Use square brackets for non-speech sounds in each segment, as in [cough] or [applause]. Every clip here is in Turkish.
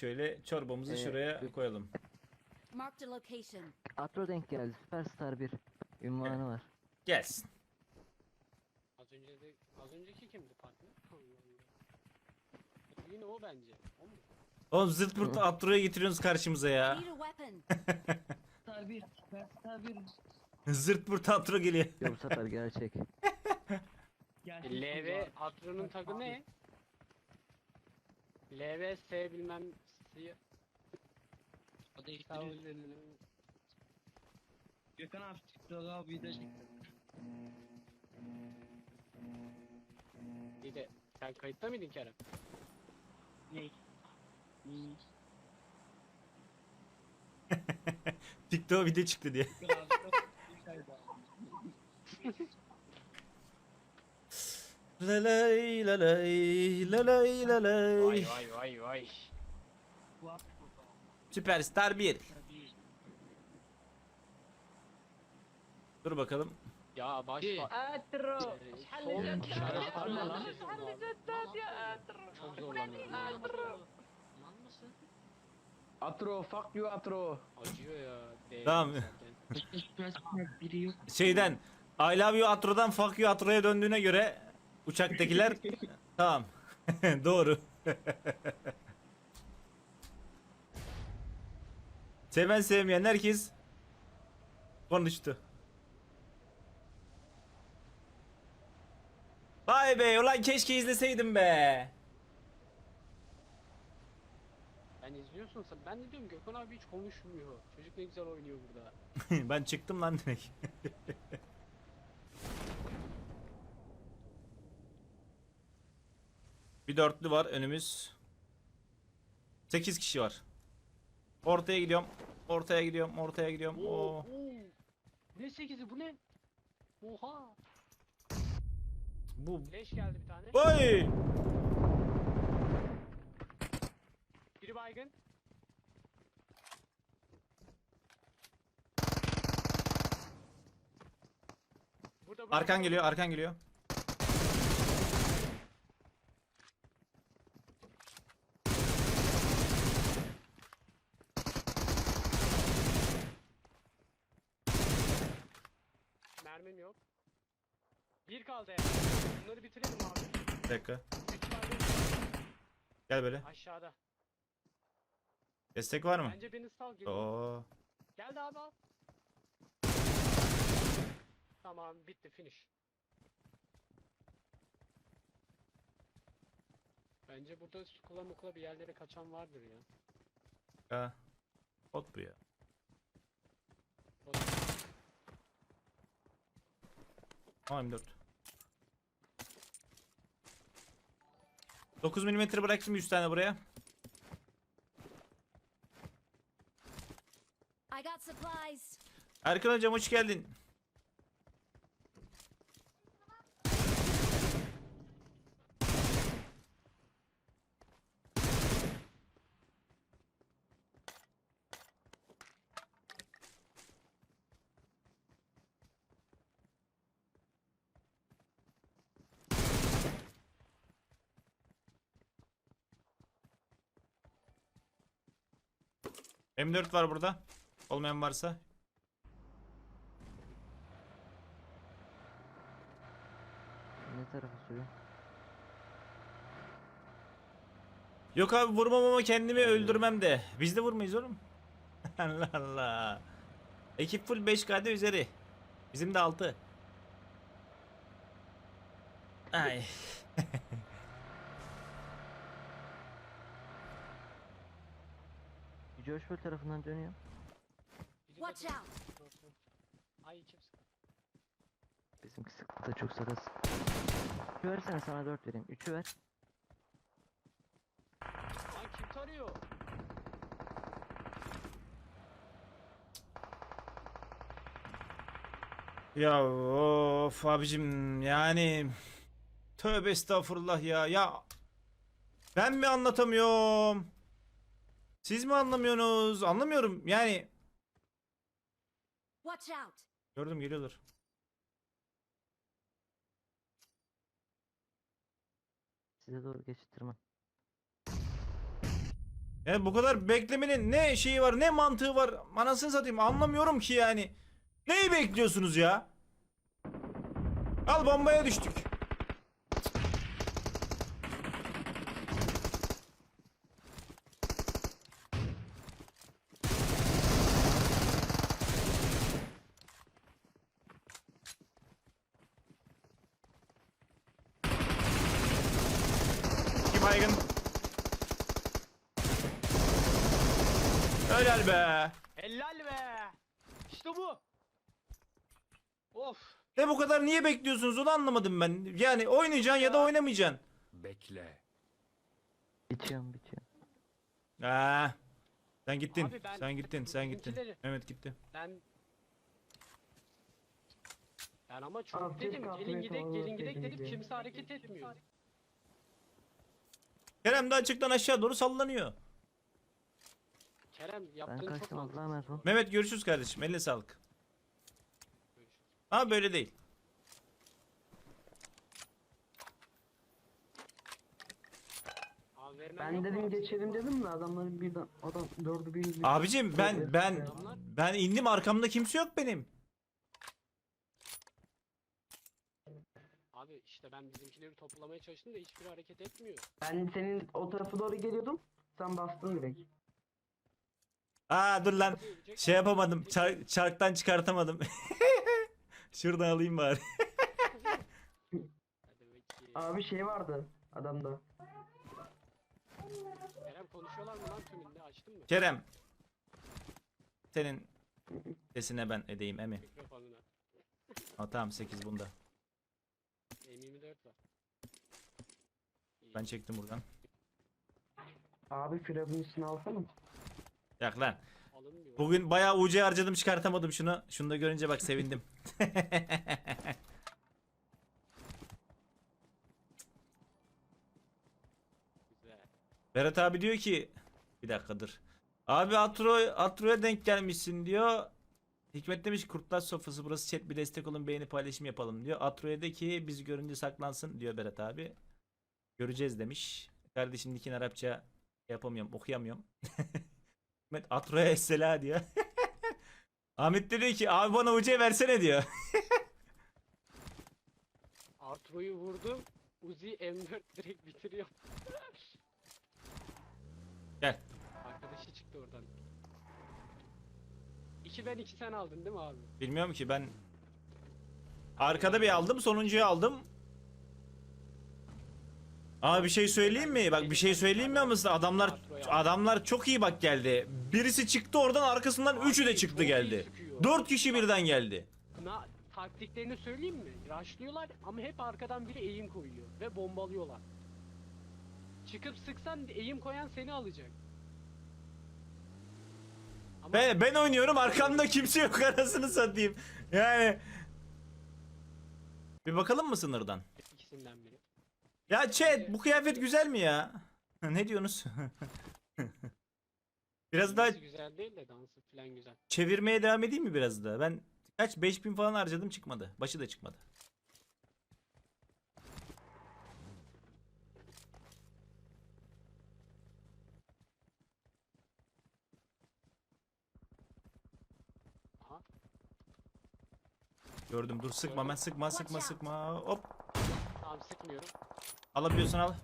şöyle çorbamızı Ee, şuraya bir- koyalım. Marked a location. Atro denk geldi. Superstar bir ünvanı var. Gelsin. Az önce de az önceki kimdi partner? Yine o bence. O mu? Oğlum zırt pırt Atro'ya getiriyorsunuz karşımıza ya. need a weapon. [laughs] Star 1, Superstar 1. Zırt pırt Atro geliyor. Yok bu sefer gerçek. [laughs] Gerçek LV var. Atron'un tagı ne? LV S bilmem S O değiştiriyor. Gökhan abi çıktı abi video çekti. Bir de sen kayıtta mıydın Kerem? Ne? Hmm. [laughs] TikTok video çıktı diye. [laughs] Kaydı abi. Lalay lalay lalay lalay. Vay vay vay vay. Süperstar 1. Tabii. Dur bakalım. Ya baş İyi. Atro. Son işaret var mı lan? Çok zorlanıyorum. Lan mısın? Atro, fuck you Atro. Acıyor ya. Tamam. biri yok. Şeyden I love you Atro'dan fuck you Atro'ya döndüğüne göre uçaktakiler [laughs] tamam. [laughs] Doğru. Seven sevmeyen herkes konuştu. Vay be ulan keşke izleseydim be. Ben izliyorsun sen. Ben de diyorum Gökhan abi hiç konuşmuyor. Çocuk ne güzel oynuyor burada. [laughs] ben çıktım lan direkt. [laughs] Bir dörtlü var önümüz. 8 kişi var. Ortaya gidiyorum. Ortaya gidiyorum. Ortaya gidiyorum. Oo. Oo. Ne sekizi bu ne? Oha. Bu Leş geldi bir tane. Oy! Biri baygın. Burada burada. Arkan geliyor, arkan geliyor. Mermim yok. Bir kaldı ya. Bunları bitirelim abi. Bir dakika. Gel böyle. Aşağıda. Destek var mı? Bence beni sal gibi. Oo. Geldi abi al. Tamam bitti finish. Bence burada sukula mukula bir yerlere kaçan vardır ya. Ha. Bot bu ya. Bot. A24. 9 mm bıraktım 100 tane buraya. Erkan hocam hoş geldin. M4 var burada. Olmayan varsa. Ne tarafa sürüyor? Yok abi vurmam ama kendimi öldürmem de. Biz de vurmayız oğlum. [laughs] Allah Allah. Ekip full 5K'da üzeri. Bizim de 6. Ay. [laughs] Joshua tarafından dönüyor. Watch out. Ay kim sıktı? Bizimki sıkıntı çok sakat. Üç versene sana dört vereyim. Üçü ver. Lan kim tarıyor? Ya of abicim yani tövbe estağfurullah ya ya ben mi anlatamıyorum? Siz mi anlamıyorsunuz? Anlamıyorum yani. Watch out! Gördüm geliyorlar. Size doğru geçtirmem. Yani bu kadar beklemenin ne şeyi var ne mantığı var anasını satayım anlamıyorum ki yani. Neyi bekliyorsunuz ya? Al bombaya düştük. Baygın. Helal be. Helal be. İşte bu. Of. Ne bu kadar niye bekliyorsunuz onu anlamadım ben. Yani oynayacaksın ya da oynamayacaksın. Bekle. Bitiyorum bitiyorum. Ha. Sen gittin. Abi ben- sen gittin. Sen gittin. Bizimkileri- Evet gitti. Ben ben ama çok Abi dedim gelin atmayı gidek gelin gidek dedim kimse hareket etmiyor. Kerem de açıktan aşağı doğru sallanıyor. Kerem Ben yaptığın çok kaçtım Allah'a mantıklı. emanet. Mehmet görüşürüz kardeşim. Eline sağlık. Ama böyle değil. Abi Ben yok mu dedim abi? geçelim dedim de adamların birden adam dördü bir Abicim ben ben ben indim arkamda kimse yok benim. Abi işte ben bizimkileri toplamaya çalıştım da hiçbiri hareket etmiyor. Ben senin o tarafa doğru geliyordum. Sen bastın direkt. Aa dur lan. Şey yapamadım. çar- çarktan çıkartamadım. [laughs] Şuradan alayım bari. Hadi bakayım. Abi şey vardı adamda. Kerem konuşuyorlar mı lan tümünde açtın mı Kerem. Senin sesine ben edeyim emi. mikrofonuna? Ha, tamam 8 bunda. M24 var. İyi. Ben çektim buradan. Abi üstüne alsana. Yak lan. Alınmıyor. Bugün bayağı UC harcadım çıkartamadım şunu. Şunu da görünce bak sevindim. [laughs] Güzel. Berat abi diyor ki bir dakika dur. Abi Atro Atro'ya denk gelmişsin diyor. Hikmet demiş kurtlar sofrası burası chat bir destek olun beğeni paylaşım yapalım diyor. Atro'ya de ki bizi görünce saklansın diyor Berat abi. Göreceğiz demiş. Kardeşim Nikin Arapça yapamıyorum okuyamıyorum. [laughs] Hikmet Atro'ya essela diyor. [laughs] Ahmet de diyor ki abi bana UC versene diyor. [laughs] Arturo'yu vurdum. Uzi M4 direkt bitiriyor. Gel. Arkadaşı çıktı oradan. İki ben iki sen aldın değil mi abi? Bilmiyorum ki ben arkada bir aldım sonuncuyu aldım. Ama bir şey söyleyeyim mi? Bak bir şey söyleyeyim mi ama size? adamlar adamlar çok iyi bak geldi. Birisi çıktı oradan arkasından üçü de çıktı geldi. Dört kişi birden geldi. Na, taktiklerini söyleyeyim mi? Rushlıyorlar ama hep arkadan biri eğim koyuyor ve bombalıyorlar. Çıkıp sıksan eğim koyan seni alacak. Ama Ben, ben oynuyorum arkamda kimse yok arasını satayım. Yani bir bakalım mı sınırdan? ikisinden biri. Ya chat bu kıyafet güzel mi ya? [laughs] ne diyorsunuz? [laughs] Biraz daha güzel değil de dansı falan güzel. çevirmeye devam edeyim mi biraz daha? Ben kaç 5000 falan harcadım çıkmadı. Başı da çıkmadı. Gördüm dur sıkma ben sıkma sıkma sıkma hop Tamam sıkmıyorum. alabiliyorsun al.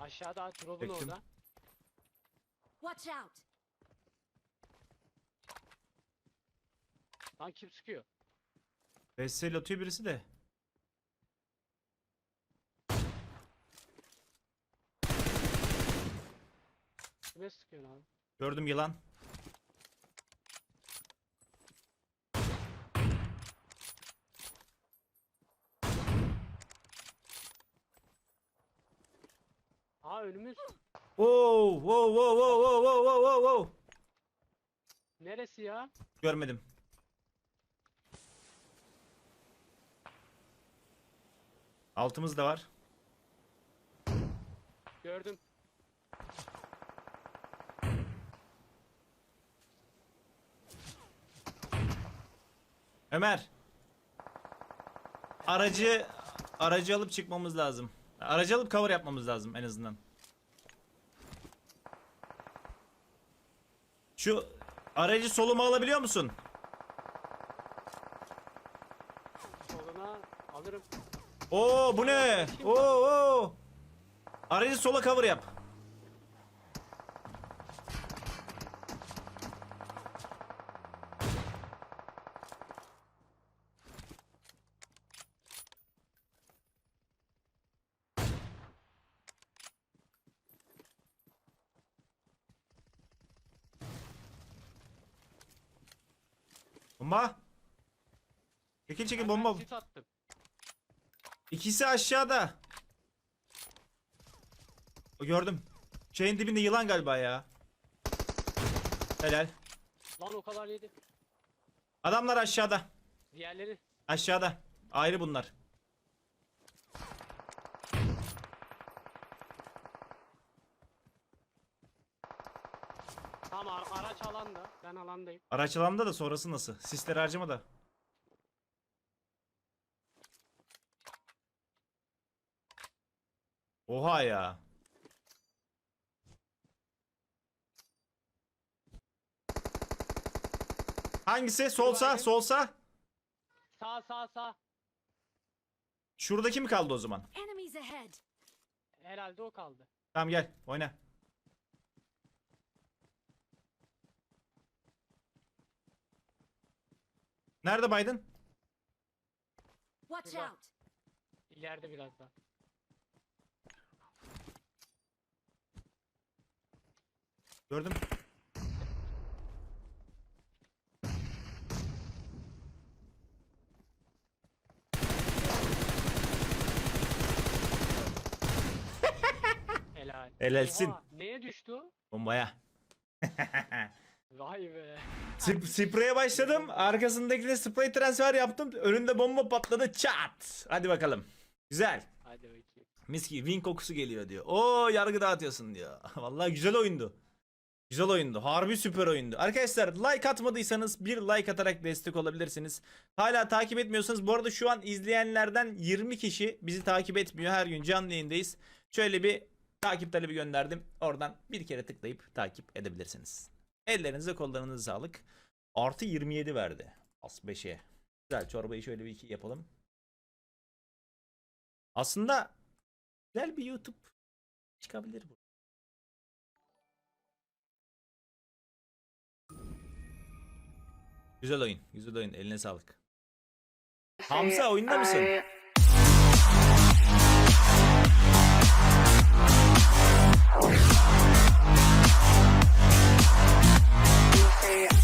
Aşağıda drop'un Çektim. orada. Watch out! Lan kim sıkıyor? Vesel atıyor birisi de. Kime sıkıyor abi? Gördüm yılan. Aa önümüz. Oo, wow, wow, wow, wow, wow, wow, wow, wow. Neresi ya? Görmedim. Altımız da var. Gördüm. Ömer. Aracı aracı alıp çıkmamız lazım. Aracı alıp cover yapmamız lazım en azından. Şu aracı soluma alabiliyor musun? Soluna alırım. Oo bu ne? Oo oo. Aracı sola cover yap. Bomba. Çekil çekil bomba. Sis attım. İkisi aşağıda. O gördüm. Şeyin dibinde yılan galiba ya. Helal. Lan o kadar yedi. Adamlar aşağıda. Diğerleri. Aşağıda. Ayrı bunlar. Tamam ar- araç alanda. Ben alandayım. Araç alanda da sonrası nasıl? Sisleri harcama da. Oha ya. Hangisi? Solsa, solsa. Sağ sağ sağ. Şuradaki mi kaldı o zaman? Enemies ahead. Herhalde o kaldı. Tamam gel, oyna. Nerede Biden? Watch out. İleride biraz daha. Gördüm. Helal. Helalsin. Oha, neye düştü o? Bombaya. [laughs] Vay be. Sp- spreye başladım. Arkasındakine sprey transfer yaptım. Önünde bomba patladı. Çat. Hadi bakalım. Güzel. Hadi bakayım. Mis gibi win kokusu geliyor diyor. Oo yargı dağıtıyorsun diyor. [laughs] Vallahi güzel oyundu. Güzel oyundu. Harbi süper oyundu. Arkadaşlar like atmadıysanız bir like atarak destek olabilirsiniz. Hala takip etmiyorsanız bu arada şu an izleyenlerden 20 kişi bizi takip etmiyor. Her gün canlı yayındayız. Şöyle bir takip talebi gönderdim. Oradan bir kere tıklayıp takip edebilirsiniz. Ellerinize kollarınıza sağlık. Artı 27 verdi. As 5'e. Güzel çorbayı şöyle bir iki yapalım. Aslında güzel bir YouTube çıkabilir bu. Güzel oyun. Güzel oyun. Eline sağlık. Şey, Hamza oyunda mısın? Thank. yeah.